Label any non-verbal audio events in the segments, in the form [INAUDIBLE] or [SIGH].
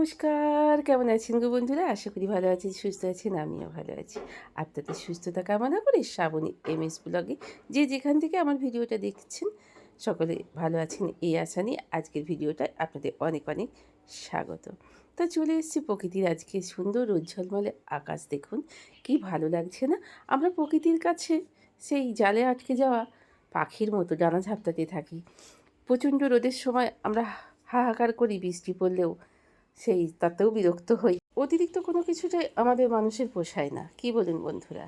নমস্কার। কেমন আছেন গো বন্ধুরা? আশা করি ভালো আছেন, সুস্থ আছেন, আমিও ভালো আছি। আপনাদের সুস্থতা কামনা করি শ্রাবণী এম এস ব্লগে যে যেখান থেকে আমার ভিডিওটা দেখছেন, সকলে ভালো আছেন এই আশা নিয়ে আজকের ভিডিওটায় আপনাদের অনেক অনেক স্বাগত। তো চলে এসেছি প্রকৃতির আজকে সুন্দর উজ্জ্বলমলে আকাশ দেখুন, কি ভালো লাগছে না? আমরা প্রকৃতির কাছে সেই জালে আটকে যাওয়া পাখির মতো ডানা ঝাপটাতে থাকি। প্রচণ্ড রোদের সময় আমরা হাহাকার করি বৃষ্টি পড়লেও সেই তাতেও বিরক্ত হই। অতিরিক্ত কোনো কিছুটাই আমাদের মানুষের পোষায় না। কি বলুন বন্ধুরা?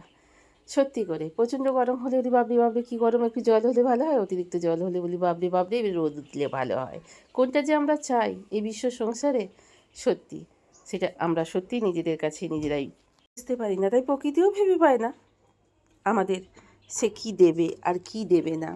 সত্যি করে, প্রচণ্ড গরম হলে বলি বাবরি বাবরি কী গরম, একটু জল হলে ভালো হয়? অতিরিক্ত জল হলে বলি বাবরি বাবরি এবার রোদ উঠলে ভালো হয়। কোনটা যে আমরা চাই এই বিশ্ব সংসারে? সত্যি, সেটা আমরা সত্যি নিজেদের কাছে নিজেরাই বুঝতে পারি না, তাই প্রকৃতিও ভেবে পায় না। আমাদের সে কি দেবে আর কি দেবে না?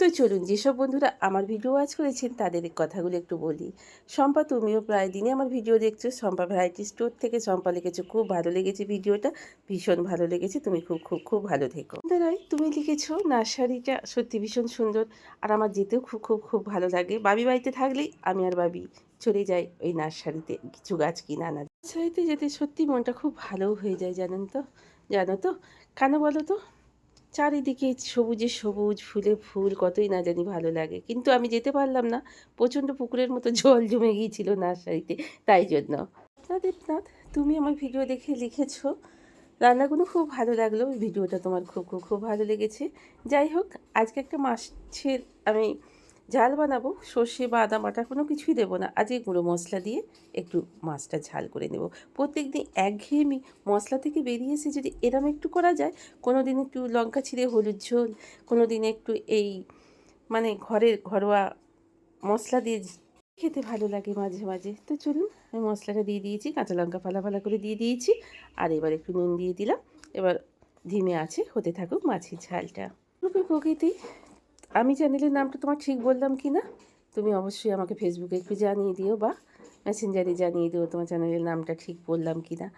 তো চলুন, যেসব বন্ধুরা আমার ভিডিও ওয়াচ করেছেন তাদের কথাগুলো একটু বলি। শম্পা, তুমিও প্রায় দিনে আমার ভিডিও দেখছ। শম্পা ভ্যারাইটি স্টোর থেকে শম্পা লিখেছো, খুব ভালো লেগেছে ভিডিওটা, ভীষণ ভালো লেগেছে, তুমি খুব খুব খুব ভালো থেকো। দাঁড়াই তুমি লিখেছো, নার্সারিটা সত্যি ভীষণ সুন্দর, আর আমার যেতেও খুব খুব খুব ভালো লাগে। বাবি বাড়িতে থাকলেই আমি আর বাবি চলে যাই ওই নার্সারিতে, কিছু গাছ কিনা আনা নার্সারিতে যেতে সত্যি মনটা খুব ভালো হয়ে যায়, জানেন তো? জানো তো? কেন বলো তো? চারিদিকে সবুজে সবুজ, ফুলে ফুল, কতই না জানি ভালো লাগে। কিন্তু আমি যেতে পারলাম না, প্রচণ্ড পুকুরের মতো [LAUGHS] জল জমে গিয়েছিল নার্সারিতে, তাই জন্য। দেবনাথ, তুমি আমার ভিডিও দেখে লিখেছো। রান্নাগুলো খুব ভালো লাগল ভিডিওটা তোমার খুব খুব খুব ভালো লেগেছে। যাই হোক, আজকে একটা মাছের আমি ঝাল বানাবো, সর্ষে বা আদা বাটা কোনো কিছুই দেবো না। আজকে গুঁড়ো মশলা দিয়ে একটু মাছটা ঝাল করে নেব। প্রত্যেক দিন একঘেয়েমি মশলা থেকে বেরিয়ে এসে যদি এরম একটু করা যায় কোনো দিন একটু লঙ্কা ছিঁড়ে, হলুদ ঝোল কোনো দিন একটু এই মানে ঘরের ঘরোয়া মশলা দিয়ে খেতে ভালো লাগে মাঝে মাঝে। তো চলুন, আমি মশলাটা দিয়ে দিয়েছি, কাঁচা লঙ্কা ফালা ফালা করে দিয়ে দিয়েছি, আর এবার একটু নুন দিয়ে দিলাম। এবার ধিমে আছে, হতে থাকুক মাছের ঝালটা। রূপে প্রকৃতি আমি চ্যানেলের নামটা তোমার ঠিক বললাম কি না? তুমি অবশ্যই আমাকে ফেসবুকে একটু জানিয়ে দিও বা মেসেঞ্জারে জানিয়ে দিও তোমার চ্যানেলের নামটা ঠিক বললাম কি না।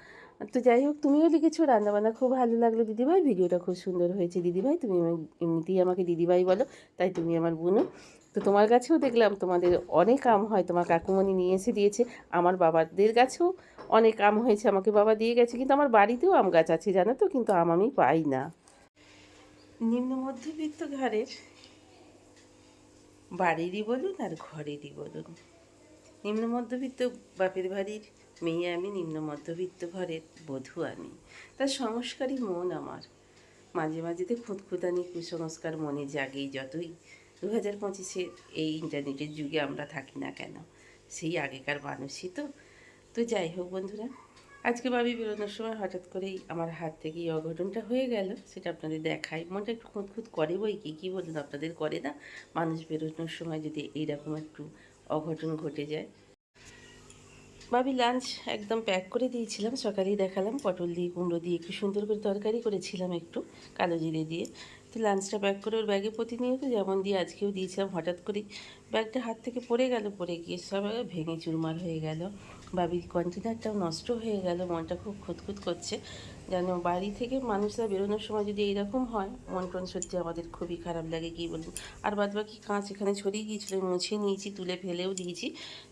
তো যাই হোক, তুমিও লিখেছো রান্নাবান্না। খুব ভালো লাগল দিদিভাই। ভিডিওটা খুব সুন্দর হয়েছে দিদিভাই। তুমি এমনিতেই আমাকে দিদিভাই বলো, তাই তুমি আমার বোনও। তো তোমার কাছেও দেখলাম তোমাদের অনেক আম হয়, তোমার কাকুমণি নিয়ে এসে দিয়েছে। আমার বাবাদের কাছেও অনেক আম হয়েছে, আমাকে বাবা দিয়ে গেছে। কিন্তু আমার বাড়িতেও আম গাছ আছে, জানো তো? কিন্তু আম আমি পাই না। নিম্ন মধ্যবিত্ত ঘরের বাড়িরই বলুন আর ঘরেরই বলুন। নিম্ন মধ্যবিত্ত বাপের বাড়ির মেয়ে আমি, নিম্ন মধ্যবিত্ত ঘরের বধূ আমি। তার সংস্কারী মন আমার। মাঝে মাঝেতে খুঁতখুতানি কুসংস্কার মনে জাগেই যতই। দু হাজার পঁচিশের এই ইন্টারনেটের যুগে আমরা থাকি না কেন? সেই আগেকার মানুষই তো। তো যাই হোক বন্ধুরা আজকে ভাবি বেরোনোর সময় হঠাৎ করেই আমার হাত থেকে এই অঘটনটা হয়ে গেল, সেটা আপনাদের দেখাই। মনটা একটু খুঁতখুত করে বই কি, কী বলুন আপনাদের? করে না? মানুষ বেরোনোর সময় যদি এইরকম একটু অঘটন ঘটে যায়। ভাবি লাঞ্চ একদম প্যাক করে দিয়েছিলাম, সকালেই দেখালাম। পটল দিয়ে কুমড়ো দিয়ে একটু সুন্দর করে তরকারি করেছিলাম একটু, কালো জিরে দিয়ে। তো লাঞ্চটা প্যাক করে ওর ব্যাগে প্রতিনিয়ত যেমন দিয়ে আজকেও দিয়েছিলাম। হঠাৎ করেই ব্যাগটা হাত থেকে পড়ে গেল, পড়ে গিয়ে সব ভেঙে চুরমার হয়ে গেল। বাবির কন্টেনারটাও নষ্ট হয়ে গেল, মনটা খুব খুঁতখুত করছে। যেন বাড়ি থেকে মানুষরা বেরোনোর সময় যদি এইরকম হয়, মন টন সত্যি আমাদের খুবই খারাপ লাগে, কী বলুন আর বাদ বাকি কাঁচ এখানে ছড়িয়ে গিয়েছিল, মুছে নিয়েছি, তুলে ফেলেও দিয়েছি।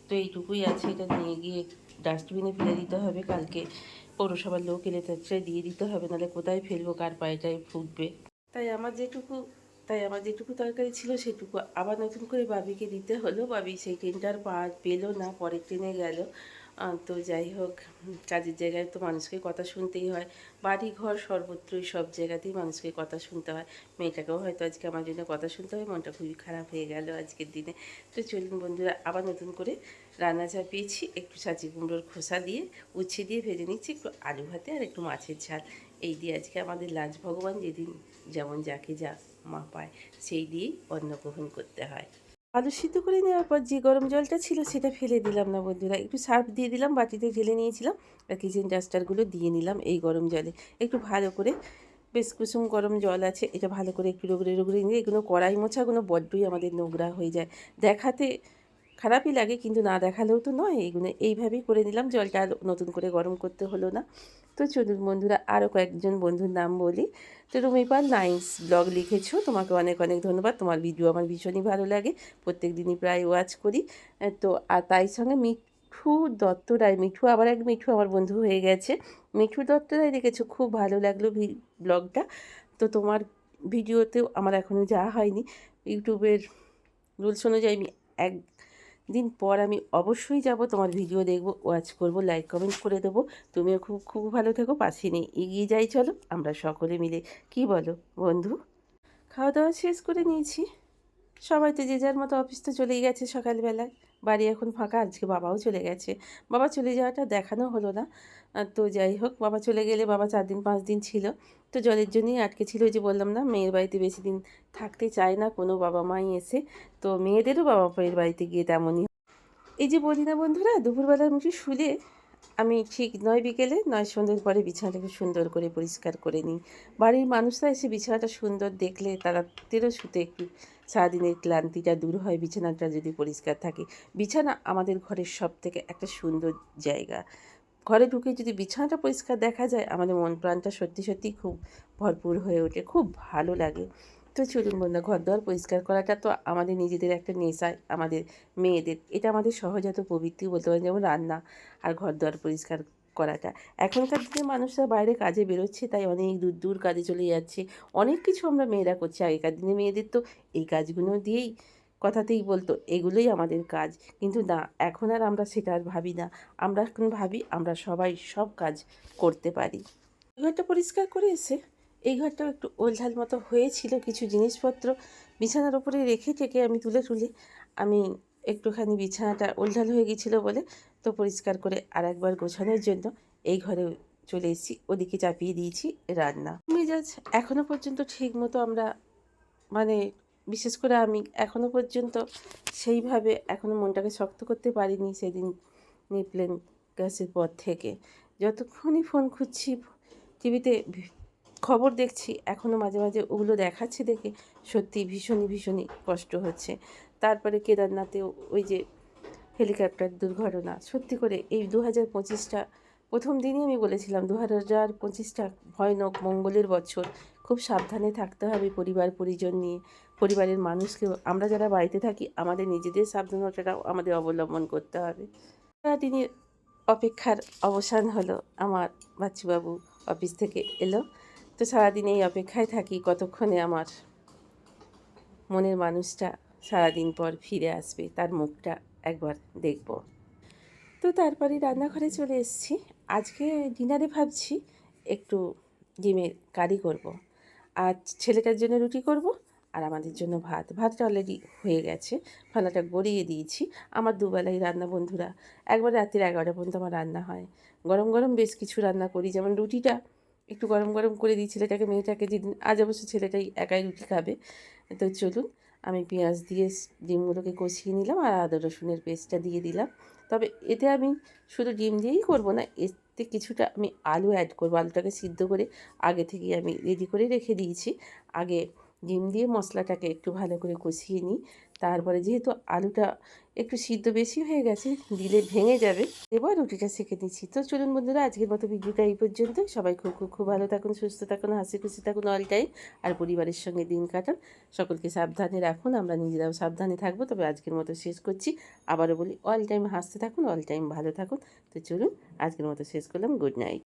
তো এইটুকুই আছে, এটা নিয়ে গিয়ে ডাস্টবিনে ফেলে দিতে হবে, কালকে পৌরসভার লোক এলে তার দিয়ে দিতে হবে, নাহলে কোথায় ফেলব, কার পায়েটায় ফুটবে? তাই আমার যেটুকু, তাই আমার যেটুকু তরকারি ছিল, সেটুকু আবার নতুন করে বাবিকে দিতে হলো। বাবি সেই ট্রেনটার পা পেল না, পরের ট্রেনে গেল। তো যাই হোক, কাজের জায়গায় তো মানুষকে কথা শুনতেই হয়। বাড়ি ঘর সর্বত্রই সব জায়গাতেই মানুষকে কথা শুনতে হয়। মেয়েটাকেও হয়তো আজকে আমার জন্য কথা শুনতে হয় মনটা খুবই খারাপ হয়ে গেল আজকের দিনে। তো চলুন বন্ধুরা, আবার নতুন করে রান্না চাপিয়েছি একটু সাজি কুমড়োর খোসা দিয়ে উচ্ছে দিয়ে ভেজে নিচ্ছি, একটু আলু ভাতে আর একটু মাছের ঝাল। এই দিয়ে আজকে আমাদের লাঞ্চ ভগবান যেদিন যেমন যাকে যা মা পায়, সেই দিয়েই অন্ন গ্রহণ করতে হয়। আলু সিদ্ধ করে নেওয়ার পর যে গরম জলটা ছিল সেটা ফেলে দিলাম না বন্ধুরা। একটু সার্ফ দিয়ে দিলাম, বাটিতে ঢেলে নিয়েছিলাম আর কিচেন ডাস্টারগুলো দিয়ে নিলাম এই গরম জলে। একটু ভালো করে বেশ কুসুম গরম জল আছে, এটা ভালো করে একটু রোগড়ে রোগড়ে নিয়ে এগুলো কড়াই মোছাগুলো বড্ডই আমাদের নোংরা হয়ে যায়। দেখাতে খারাপই লাগে কিন্তু না দেখালেও তো নয়। এইগুলো এইভাবেই করে নিলাম। জলটা আর নতুন করে গরম করতে হলো না। তো চলুন বন্ধুরা আরও কয়েকজন বন্ধুর নাম বলি। তো রুমিপাল নাইন্স ব্লগ লিখেছো। তোমাকে অনেক অনেক ধন্যবাদ। তোমার ভিডিও আমার ভীষণই ভালো লাগে। প্রত্যেক দিনই প্রায় ওয়াচ করি। তো, আর তাই সঙ্গে মিঠু দত্ত রায় মিঠু আবার এক মিঠু আমার বন্ধু হয়ে গেছে। মিঠু দত্ত রায় দেখেছ, খুব ভালো লাগল ব্লগটা। তো তোমার ভিডিওতেও আমার এখনও যাওয়া হয়নি। ইউটিউবের রুলস অনুযায়ী আমি একদিন পর আমি অবশ্যই যাব। তোমার ভিডিও দেখব ওয়াচ করব লাইক কমেন্ট করে দেবো। তুমিও খুব খুব ভালো থেকো, পাশে নিয়ে এগিয়ে যাই, চলো। আমরা সকলে মিলে, কি বলো বন্ধু? খাওয়া দাওয়া শেষ করে নিয়েছি। সবাই তো যে যার মতো অফিস তো চলেই গেছে সকালবেলায়। বাড়ি এখন ফাঁকা, আজকে বাবাও চলে গেছে। বাবা চলে যাওয়াটা দেখানো হলো না। তো যাই হোক, বাবা চলে গেলে বাবা চার দিন, পাঁচ দিন ছিল। তো জলের জন্যই আটকে ছিল যে বললাম না, মেয়ের বাড়িতে বেশি দিন থাকতে চায় না, কোনো বাবা মাই এসে। তো মেয়েদেরও বাবা মায়ের বাড়িতে গিয়ে তেমনই। এই যে বলি না বন্ধুরা দুপুরবেলার মুখে শুলে আমি ঠিক নয় বিকেলে, নয় সন্ধ্যের পরে বিছানাটাকে সুন্দর করে পরিষ্কার করে নিই। বাড়ির মানুষরা এসে বিছানাটা সুন্দর দেখলে তারা তাদেরও শুতে একটু সারাদিনের ক্লান্তিটা দূর হয়, বিছানাটা যদি পরিষ্কার থাকে। বিছানা আমাদের ঘরের সব থেকে একটা সুন্দর জায়গা। ঘরে ঢুকে যদি বিছানাটা পরিষ্কার দেখা যায়, আমাদের মন প্রাণটা সত্যি সত্যি খুব ভরপুর হয়ে ওঠে, খুব ভালো লাগে। তো চলুন বন্ধু ঘর দোয়ার পরিষ্কার করাটা তো আমাদের নিজেদের একটা নেশায় আমাদের মেয়েদের। এটা আমাদের সহজাত প্রবৃত্তি বলতে পারেন, যেমন রান্না আর ঘর দোয়ার পরিষ্কার করাটা এখনকার দিনে মানুষরা বাইরে কাজে বেরোচ্ছে, তাই অনেক দূর দূর কাজে চলে যাচ্ছে। অনেক কিছু আমরা মেয়েরা করছি। আগেকার দিনে মেয়েদের তো এই কাজগুলো দিয়েই, কথাতেই বলতো, এগুলোই আমাদের কাজ। কিন্তু না, এখন আর আমরা সেটা আর ভাবি না। আমরা এখন ভাবি আমরা সবাই সব কাজ করতে পারি। ঘরটা পরিষ্কার করে এসে, এই ঘরটাও একটু ওলঝাল মতো হয়েছিল কিছু জিনিসপত্র। বিছানার উপরে রেখে, টেকে আমি তুলে তুলে, আমি একটুখানি বিছানাটা ওলঝাল হয়ে গিয়েছিল বলে তো পরিষ্কার করে আর একবার গোছানোর জন্য এই ঘরে চলে এসেছি। ওদিকে চাপিয়ে দিয়েছি রান্না। মেজাজ এখনও পর্যন্ত ঠিক মতো আমরা মানে বিশেষ করে আমি এখনও পর্যন্ত সেইভাবে এখনও মনটাকে শক্ত করতে পারিনি সেদিন প্লেন গ্যাসের পর থেকে। যতক্ষণই ফোন খুঁজছি, টিভিতে খবর দেখছি এখনও মাঝে মাঝে ওগুলো দেখাচ্ছে দেখে সত্যি ভীষণই ভীষণই কষ্ট হচ্ছে। তারপরে কেদারনাথেও ওই যে হেলিকপ্টার দুর্ঘটনা। সত্যি করে এই দু হাজার পঁচিশটা, প্রথম দিনই আমি বলেছিলাম দু হাজার পঁচিশটা ভয়ানক মঙ্গলের বছর। খুব সাবধানে থাকতে হবে পরিবার, পরিজন নিয়ে। পরিবারের মানুষকেও আমরা যারা বাড়িতে থাকি, আমাদের নিজেদের সাবধানতাটাও আমাদের অবলম্বন করতে হবে। সারাদিনের অপেক্ষার অবসান হলো আমার বাচ্চুবাবু অফিস থেকে এলো। তো সারাদিন এই অপেক্ষায় থাকি, কতক্ষণে আমার মনের মানুষটা সারাদিন পর ফিরে আসবে, তার মুখটা একবার দেখব। তো তারপরে রান্নাঘরে চলে এসেছি। আজকে ডিনারে ভাবছি একটু ডিমের কারি করব। আর ছেলেটার জন্য রুটি করব আর আমাদের জন্য ভাত। ভাতটা অলরেডি হয়ে গেছে। ফানাটা গড়িয়ে দিয়েছি। আমার দুবেলাই রান্না বন্ধুরা। একবার রাত্রির এগারোটা পর্যন্ত আমার রান্না হয়। গরম গরম বেশ কিছু রান্না করি। যেমন রুটিটা একটু গরম গরম করে দিই ছেলেটাকে, মেয়েটাকে। যেদিন, আজ অবশ্য ছেলেটাই একাই রুটি খাবে। তো চলুন আমি পেঁয়াজ দিয়ে ডিমগুলোকে কষিয়ে নিলাম আর আদা, রসুনের পেস্টটা দিয়ে দিলাম। তবে এতে আমি শুধু ডিম দিয়েই করব না, এতে কিছুটা আমি আলু অ্যাড করব। আলুটাকে সিদ্ধ করে আগে থেকেই আমি রেডি করে রেখে দিয়েছি। আগে ডিম দিয়ে মশলাটাকে একটু ভালো করে কষিয়ে নিই। তারপরে যেহেতু আলুটা একটু সিদ্ধ বেশি হয়ে গেছে, দিলে ভেঙে যাবে, এবার রুটিটা সেঁকে নিচ্ছি। তো চলুন বন্ধুরা, আজকের মতো ভিডিওটা এই পর্যন্ত সবাই খুব খুব খুব ভালো থাকুন, সুস্থ থাকুন, হাসি খুশি থাকুন অল টাইম আর পরিবারের সঙ্গে দিন কাটান। সকলকে সাবধানে রাখুন, আমরা নিজেরাও সাবধানে থাকব। তবে আজকের মতো শেষ করছি। আবারও বলি অল টাইম হাসতে থাকুন অল টাইম ভালো থাকুন। তো চলুন, আজকের মতো শেষ করলাম। Good night